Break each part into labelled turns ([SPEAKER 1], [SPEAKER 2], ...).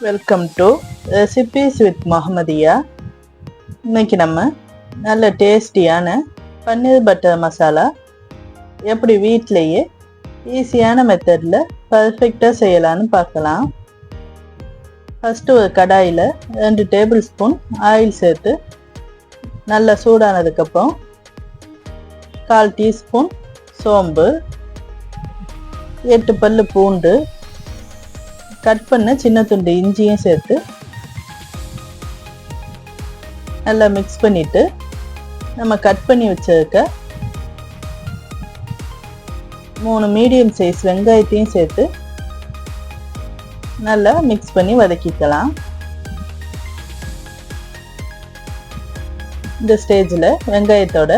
[SPEAKER 1] Welcome to recipes with Mohamadiya இன்னைக்கு நம்ம நல்ல டேஸ்டியான பன்னீர் பட்டர் மசாலா எப்படி வீட்டிலையே ஈஸியான மெத்தடில் பர்ஃபெக்டாக செய்யலான்னு பார்க்கலாம். ஃபஸ்ட்டு ஒரு கடாயில் ரெண்டு டேபிள் ஸ்பூன் ஆயில் சேர்த்து நல்லா சூடானதுக்கப்புறம் கால் டீஸ்பூன் சோம்பு எட்டு பல்லு பூண்டு கட் பண்ண சின்ன துண்டு இஞ்சியும் சேர்த்து நல்லா மிக்ஸ் பண்ணிட்டு நம்ம கட் பண்ணி வச்சிருக்க மூணு மீடியம் சைஸ் வெங்காயத்தையும் சேர்த்து நல்லா மிக்ஸ் பண்ணி வதக்கிக்கலாம். இந்த ஸ்டேஜில் வெங்காயத்தோட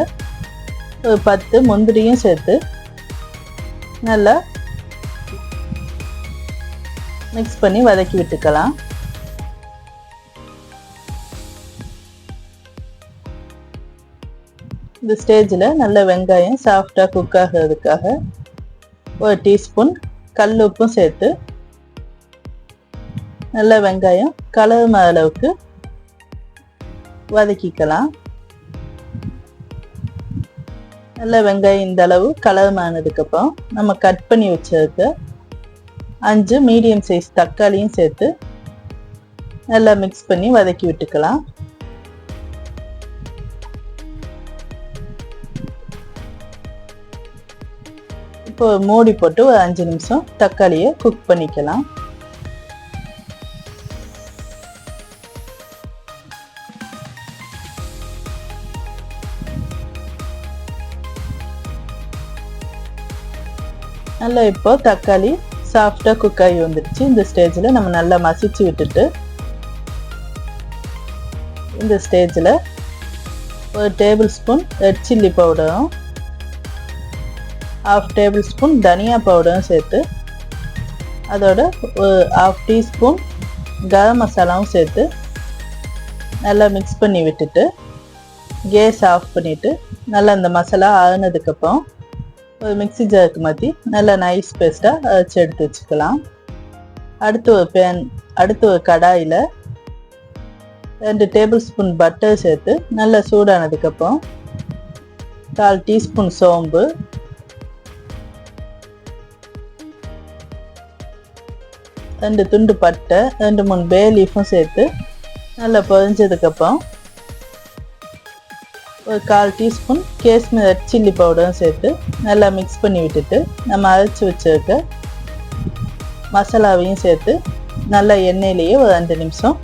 [SPEAKER 1] ஒரு பத்து முந்திரியும் சேர்த்து நல்லா மிக்ஸ் பண்ணி வதக்கி விட்டுக்கலாம். இந்த ஸ்டேஜில் நல்ல வெங்காயம் சாஃப்டாக குக் ஆகிறதுக்காக ஒரு டீஸ்பூன் கல் உப்பும் சேர்த்து நல்ல வெங்காயம் கலரும் அளவுக்கு வதக்கிக்கலாம். நல்ல வெங்காயம் இந்த அளவு கலருமானதுக்கப்புறம் நம்ம கட் பண்ணி வச்சிருக்க அஞ்சு மீடியம் சைஸ் தக்காளியும் சேர்த்து நல்லா மிக்ஸ் பண்ணி வதக்கி விட்டுக்கலாம். இப்போ மூடி போட்டு ஒரு அஞ்சு நிமிஷம் தக்காளியை குக் பண்ணிக்கலாம். நல்லா இப்போ தக்காளி சாஃப்டாக குக் ஆகி வந்துடுச்சு. இந்த ஸ்டேஜில் நம்ம நல்லா மசிச்சு விட்டுட்டு இந்த ஸ்டேஜில் ஒரு டேபிள் ஸ்பூன் ரெட் சில்லி பவுடரும் ஹாஃப் டேபிள் ஸ்பூன் தனியா பவுடரும் சேர்த்து அதோட ஒரு ஹாஃப் டீஸ்பூன் கரம் மசாலாவும் சேர்த்து நல்லா மிக்ஸ் பண்ணி விட்டுட்டு கேஸ் ஆஃப் பண்ணிவிட்டு நல்லா அந்த மசாலா ஆறுனதுக்கப்புறம் ஒரு மிக்ஸி ஜாருக்கு மாற்றி நல்லா நைஸ் பேஸ்ட்டாக அரைச்சி எடுத்து வச்சுக்கலாம். அடுத்து ஒரு பேன் அடுத்து ஒரு கடாயில் ரெண்டு டேபிள் ஸ்பூன் பட்டர் சேர்த்து நல்லா சூடானதுக்கப்புறம் கால் டீஸ்பூன் சோம்பு. ரெண்டு துண்டு பட்டை ரெண்டு மூணு பே லீஃபும் சேர்த்து நல்லா பொரிஞ்சதுக்கப்புறம் ஒரு கால் டீஸ்பூன் கேஷ்மீர் ரெட் சில்லி பவுடரும் சேர்த்து நல்லா மிக்ஸ் பண்ணி விட்டுட்டு நம்ம அரைச்சி வச்சிருக்க மசாலாவையும் சேர்த்து நல்லா எண்ணெயிலேயே ஒரு ரெண்டு நிமிஷம்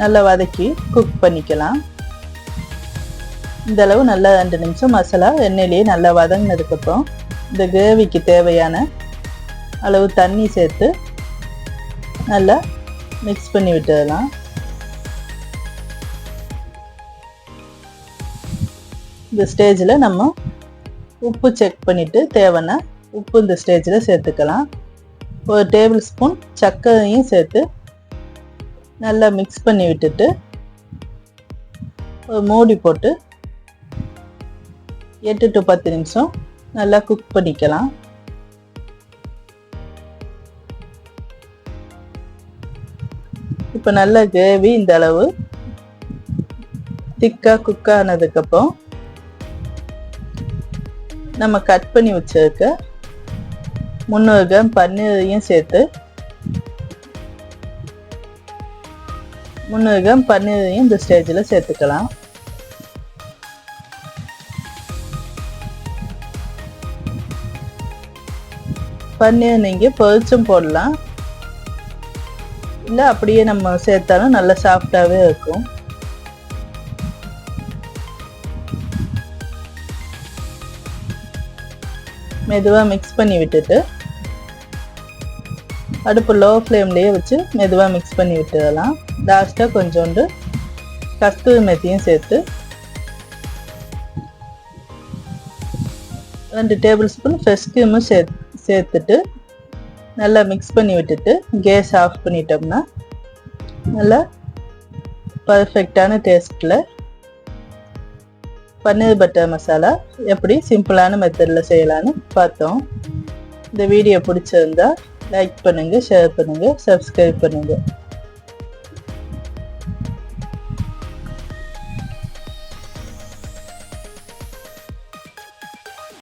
[SPEAKER 1] நல்லா வதக்கி குக் பண்ணிக்கலாம். இந்த அளவு நல்லா ரெண்டு நிமிஷம் மசாலா எண்ணெயிலேயே நல்லா வதங்கினதுக்கப்புறம் இந்த கிரேவிக்கு தேவையான அளவு தண்ணி சேர்த்து நல்லா மிக்ஸ் பண்ணி விட்டுடலாம். இந்த ஸ்டேஜில் நம்ம உப்பு செக் பண்ணிவிட்டு தேவைன்னா உப்பு இந்த ஸ்டேஜில் சேர்த்துக்கலாம். ஒரு டேபிள் ஸ்பூன் சர்க்கரையும் சேர்த்து நல்லா மிக்ஸ் பண்ணி விட்டுட்டு ஒரு மூடி போட்டு எட்டு டு பத்து நிமிஷம் நல்லா குக் பண்ணிக்கலாம். இப்போ நல்ல கிரேவி இந்த அளவு திக்காக குக் ஆனதுக்கப்புறம் நம்ம கட் பண்ணி வச்சிருக்க முந்நூறு கிராம் பன்னீரையும் சேர்த்து முந்நூறு கிராம் பன்னீரையும் இந்த ஸ்டேஜில் சேர்த்துக்கலாம். பன்னீர் நீங்கள் பொரிச்சும் போடலாம். இல்லை அப்படியே நம்ம சேர்த்தாலும் நல்லா சாஃப்டாகவே இருக்கும். மெதுவாக மிக்ஸ் பண்ணி விட்டுட்டு அடுப்பு லோ ஃப்ளேம்லேயே வச்சு மெதுவாக மிக்ஸ் பண்ணி விட்டுடலாம். லாஸ்ட்டாக கொஞ்சோண்டு கஸ்தூரி மெத்தியும் சேர்த்து ரெண்டு டேபிள் ஸ்பூன் ஃப்ரெஷ் க்ரீமும் சே சேர்த்துட்டு நல்லா மிக்ஸ் பண்ணி விட்டுட்டு கேஸ் ஆஃப் பண்ணிட்டோம்னா நல்லா பர்ஃபெக்டான டேஸ்ட்டில் பன்னீர் பட்டர் மசாலா எப்படி சிம்பிளான மெத்தடில் செய்யலான்னு பார்த்தோம். இந்த வீடியோ பிடிச்சிருந்தா லைக் பண்ணுங்கள் ஷேர் பண்ணுங்கள் சப்ஸ்கிரைப் பண்ணுங்கள்